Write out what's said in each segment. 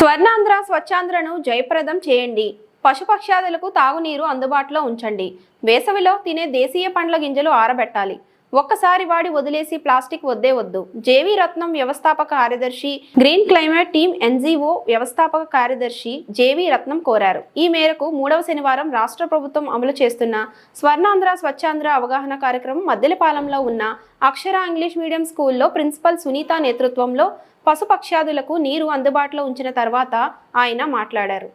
స్వర్ణాంధ్ర స్వచ్ఛాంధ్రను జయప్రదం చేయండి. పశుపక్ష్యాదులకు తాగునీరు అందుబాటులో ఉంచండి. వేసవిలో తినే దేశీయ పండ్ల గింజలు ఆరబెట్టాలి. ఒక్కసారి వాడి వదిలేసి ప్లాస్టిక్ వద్దే వద్దు. జేవీ రత్నం వ్యవస్థాపక కార్యదర్శి గ్రీన్ క్లైమేట్ టీమ్ ఎన్జీఓ వ్యవస్థాపక కార్యదర్శి జేవీ రత్నం కోరారు. ఈ మేరకు మూడవ శనివారం రాష్ట్ర ప్రభుత్వం అమలు చేస్తున్న స్వర్ణాంధ్ర స్వచ్ఛాంధ్ర అవగాహన కార్యక్రమం మద్దెలపాలెంలో ఉన్న అక్షర ఇంగ్లీష్ మీడియం స్కూల్లో ప్రిన్సిపల్ సునీత నేతృత్వంలో పశుపక్ష్యాదులకు నీరు అందుబాటులో ఉంచిన తర్వాత ఆయన మాట్లాడారు.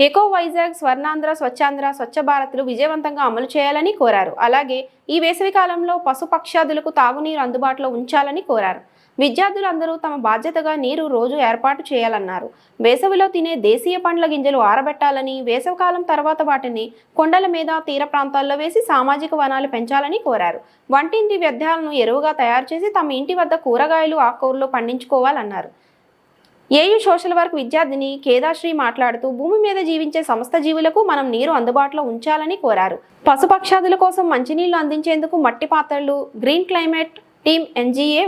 ఎకో వైజాగ్ స్వర్ణాంధ్ర స్వచ్ఛాంధ్ర స్వచ్ఛ భారత్లు విజయవంతంగా అమలు చేయాలని కోరారు. అలాగే ఈ వేసవి కాలంలో తాగునీరు అందుబాటులో ఉంచాలని కోరారు. విద్యార్థులందరూ తమ బాధ్యతగా నీరు రోజు ఏర్పాటు చేయాలన్నారు. వేసవిలో తినే దేశీయ పండ్ల గింజలు ఆరబెట్టాలని వేసవికాలం తర్వాత వాటిని కొండల మీద తీర ప్రాంతాల్లో వేసి సామాజిక వనాలు పెంచాలని కోరారు. వంటింటి వ్యర్థాలను ఎరువుగా తయారు చేసి తమ ఇంటి వద్ద కూరగాయలు ఆకుకూరలు పండించుకోవాలన్నారు. ఏయు సోషల్ వర్క్ విద్యార్థిని కేదాశ్రీ మాట్లాడుతూ భూమి మీద జీవించే సమస్త జీవులకు మనం నీరు అందుబాటులో ఉంచాలని కోరారు. పశుపక్షాదుల కోసం మంచినీళ్ళు అందించేందుకు మట్టి పాత్రలు గ్రీన్ క్లైమేట్ టీమ్ ఎన్జీఏ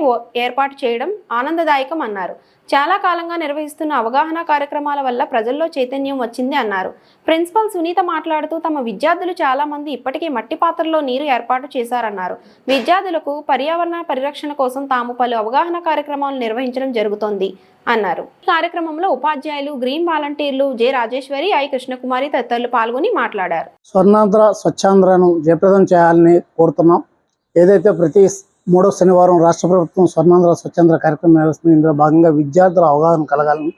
ఏర్పాటు చేయడం ఆనందదాయకం అన్నారు. చాలా కాలంగా నిర్వహిస్తున్న అవగాహన కార్యక్రమాల వల్ల ప్రజల్లో చైతన్యం వచ్చింది అన్నారు. ప్రిన్సిపల్ సునీత మాట్లాడుతూ తమ విద్యార్థులు చాలా మంది ఇప్పటికే మట్టి పాత్రలో నీరు ఏర్పాటు చేశారన్నారు. విద్యార్థులకు పర్యావరణ పరిరక్షణ కోసం తాము పలు అవగాహన కార్యక్రమాలు నిర్వహించడం జరుగుతోంది అన్నారు. ఈ కార్యక్రమంలో ఉపాధ్యాయులు గ్రీన్ వాలంటీర్లు జె రాజేశ్వరి ఐ కృష్ణకుమారి తదితరులు పాల్గొని మాట్లాడారు. స్వర్ణాంధ్ర స్వచ్ఛాంధ్రను జయప్రదం చేయాలని కోరుతున్నాం. ఏదైతే ప్రతి మూడో శనివారం రాష్ట్ర ప్రభుత్వం స్వర్ణాంధ్ర స్వచ్ఛంద్ర కార్యక్రమం నిర్వహిస్తుంది. ఇందులో భాగంగా విద్యార్థుల అవగాహన కలగాలని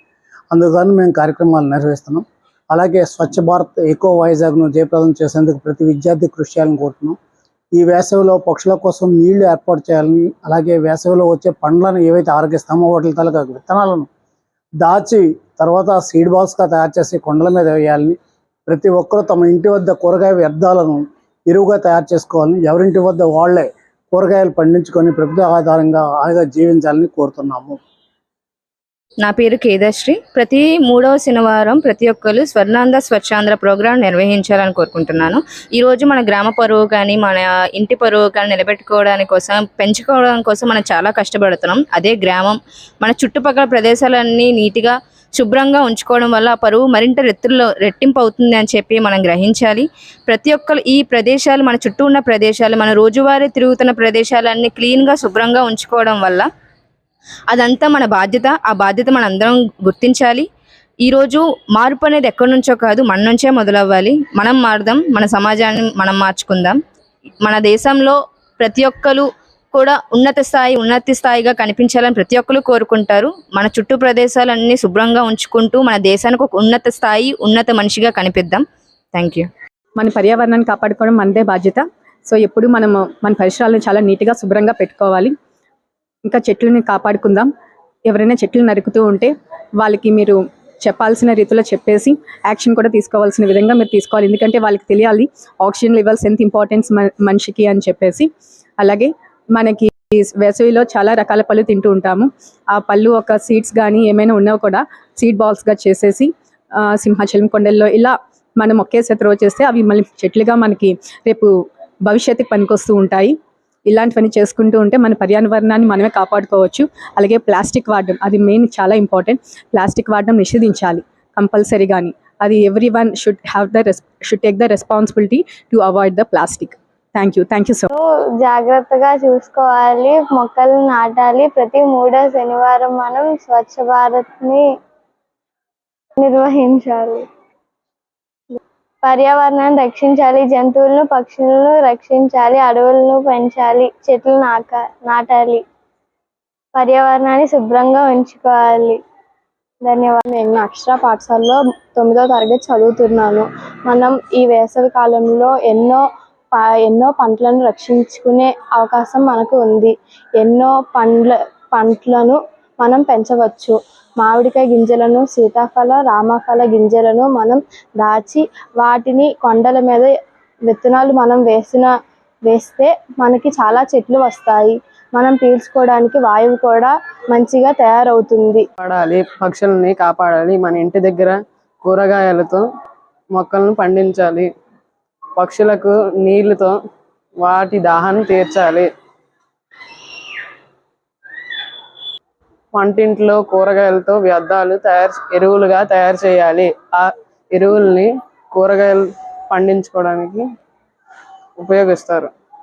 అందుకని మేము కార్యక్రమాలు నిర్వహిస్తున్నాం. అలాగే స్వచ్ఛ భారత్ ఎకో వైజాగ్ను జయప్రదం చేసేందుకు ప్రతి విద్యార్థి కృషి చేయాలని కోరుతున్నాం. ఈ వేసవిలో పక్షుల కోసం నీళ్ళు ఏర్పాటు చేయాలని అలాగే వేసవిలో వచ్చే పండ్లను ఏవైతే ఆరోగిస్తామో వాటి తాలూకా విత్తనాలను దాచి తర్వాత సీడ్ బాల్స్గా తయారు చేసి కొండల మీద వేయాలని ప్రతి ఒక్కరూ తమ ఇంటి వద్ద కూరగాయ వ్యర్థాలను ఎరువుగా తయారు చేసుకోవాలని ఎవరింటి వద్ద వాళ్ళే కూరగాయలు పండించుకొని ప్రభుత్వ ఆధారంగా ఆగా జీవించాలని కోరుతున్నాము. నా పేరు కేదాశ్రీ. ప్రతి మూడవ శనివారం ప్రతి ఒక్కరు స్వర్ణాంధ్ర స్వచ్ఛాంధ్ర ప్రోగ్రాం నిర్వహించాలని కోరుకుంటున్నాను. ఈరోజు మన గ్రామ పరువు కానీ మన ఇంటి పరువు కానీ నిలబెట్టుకోవడానికి కోసం పెంచుకోవడం కోసం మనం చాలా కష్టపడుతున్నాం. అదే గ్రామం. మన చుట్టుపక్కల ప్రదేశాలన్నీ నీట్గా శుభ్రంగా ఉంచుకోవడం వల్ల ఆ పరువు మరింత రెత్తుల్లో రెట్టింపు అవుతుంది అని చెప్పి మనం గ్రహించాలి. ప్రతి ఒక్కరు ఈ ప్రదేశాలు మన చుట్టూ ఉన్న ప్రదేశాలు మన రోజువారీ తిరుగుతున్న ప్రదేశాలన్నీ క్లీన్గా శుభ్రంగా ఉంచుకోవడం వల్ల అదంతా మన బాధ్యత. ఆ బాధ్యత మన అందరం గుర్తించాలి ఈరోజు మార్పు అనేది ఎక్కడి నుంచో కాదు మన నుంచే మొదలవ్వాలి. మనం మారుదాం మన సమాజాన్ని మనం మార్చుకుందాం. మన దేశంలో ప్రతి ఒక్కరు కూడా ఉన్నత స్థాయి ఉన్నత స్థాయిగా కనిపించాలని ప్రతి ఒక్కరు కోరుకుంటారు. మన చుట్టూ ప్రదేశాలన్నీ శుభ్రంగా ఉంచుకుంటూ మన దేశానికి ఒక ఉన్నత స్థాయి ఉన్నత మనిషిగా కనిపిద్దాం. థ్యాంక్ యూ మన పర్యావరణాన్ని కాపాడుకోవడం మనదే బాధ్యత. సో ఎప్పుడు మనం మన పరిసరాలను చాలా నీట్గా శుభ్రంగా పెట్టుకోవాలి. ఇంకా చెట్లని కాపాడుకుందాం. ఎవరైనా చెట్లు నరుకుతూ ఉంటే వాళ్ళకి మీరు చెప్పాల్సిన రీతిలో చెప్పేసి యాక్షన్ కూడా తీసుకోవాల్సిన విధంగా మీరు తీసుకోవాలి. ఎందుకంటే వాళ్ళకి తెలియాలి ఆక్సిజన్ లెవెల్స్ ఎంత ఇంపార్టెన్స్ మనిషికి అని చెప్పేసి. అలాగే మనకి వేసవిలో చాలా రకాల పళ్ళు తింటూ ఉంటాము. ఆ పళ్ళు ఒక సీడ్స్ కానీ ఏమైనా ఉన్నా కూడా సీడ్ బాల్స్గా చేసేసి సింహాచలం కొండల్లో ఇలా మనం ఒకేసారి త్రో చేస్తే అవి మళ్ళీ చెట్లుగా మనకి రేపు భవిష్యత్తుకి పనికొస్తూ ఉంటాయి. ఇలాంటివన్నీ చేసుకుంటూ ఉంటే మన పర్యావరణాన్ని మనమే కాపాడుకోవచ్చు. అలాగే ప్లాస్టిక్ వాడడం అది మెయిన్ చాలా ఇంపార్టెంట్. ప్లాస్టిక్ వాడడం నిషేధించాలి కంపల్సరీ కానీ అది every one should have the should take the responsibility to avoid the plastic. Thank you thank you so జాగ్రత్తగా చూసుకోవాలి మొక్కలు నాటాలి. ప్రతి మూడో శనివారం మనం స్వచ్ఛ భారత్ని నిర్వహించాలి. పర్యావరణాన్ని రక్షించాలి జంతువులను పక్షులను రక్షించాలి అడవులను పెంచాలి చెట్లు నాక నాటాలి. పర్యావరణాన్ని శుభ్రంగా ఉంచుకోవాలి. ధన్యవాదాలు. నేను అక్షర పాఠశాలలో తొమ్మిదో తరగతి చదువుతున్నాను. మనం ఈ వేసవి కాలంలో ఎన్నో ఎన్నో పంటలను రక్షించుకునే అవకాశం మనకు ఉంది. ఎన్నో పండ్ల పంటలను మనం పెంచవచ్చు. మామిడికాయ గింజలను సీతాఫల రామఫల గింజలను మనం దాచి వాటిని కొండల మీద విత్తనాలు మనం వేసిన వేస్తే మనకి చాలా చెట్లు వస్తాయి. మనం పీల్చుకోవడానికి వాయువు కూడా మంచిగా తయారవుతుంది. కాపాడాలి పక్షులని కాపాడాలి మన ఇంటి దగ్గర కూరగాయలతో మొక్కలను పండించాలి పక్షులకు నీళ్ళతో వాటి దాహాన్ని తీర్చాలి. వంటింట్లో కూరగాయలతో వ్యర్థాలు తయారు ఎరువులుగా తయారు చేయాలి. ఆ ఎరువుల్ని కూరగాయలు పండించుకోవడానికి ఉపయోగిస్తారు.